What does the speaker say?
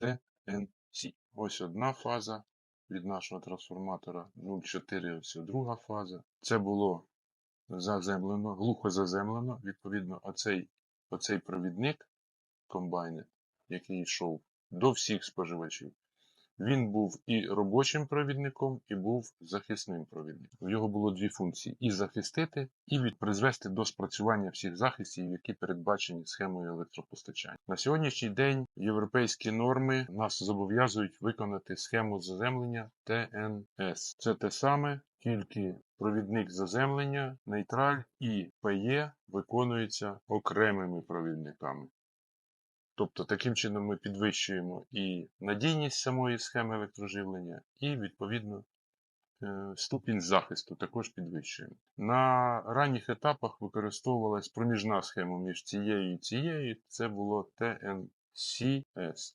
ТНС. Ось одна фаза від нашого трансформатора 0,4, ось друга фаза. Це було заземлено, глухо заземлено, відповідно, оцей, оцей провідник комбайнер, який йшов до всіх споживачів. Він був і робочим провідником, і був захисним провідником. У його було дві функції: і захистити, і призвести до спрацювання всіх захистів, які передбачені схемою електропостачання. На сьогоднішній день європейські норми нас зобов'язують виконати схему заземлення ТНС. Це те саме, тільки провідник заземлення, нейтраль і ПЕ виконуються окремими провідниками. Тобто таким чином ми підвищуємо і надійність самої схеми електроживлення, і, відповідно, е, ступінь захисту також підвищуємо. На ранніх етапах використовувалась проміжна схема між цією і цією, це було TNCS.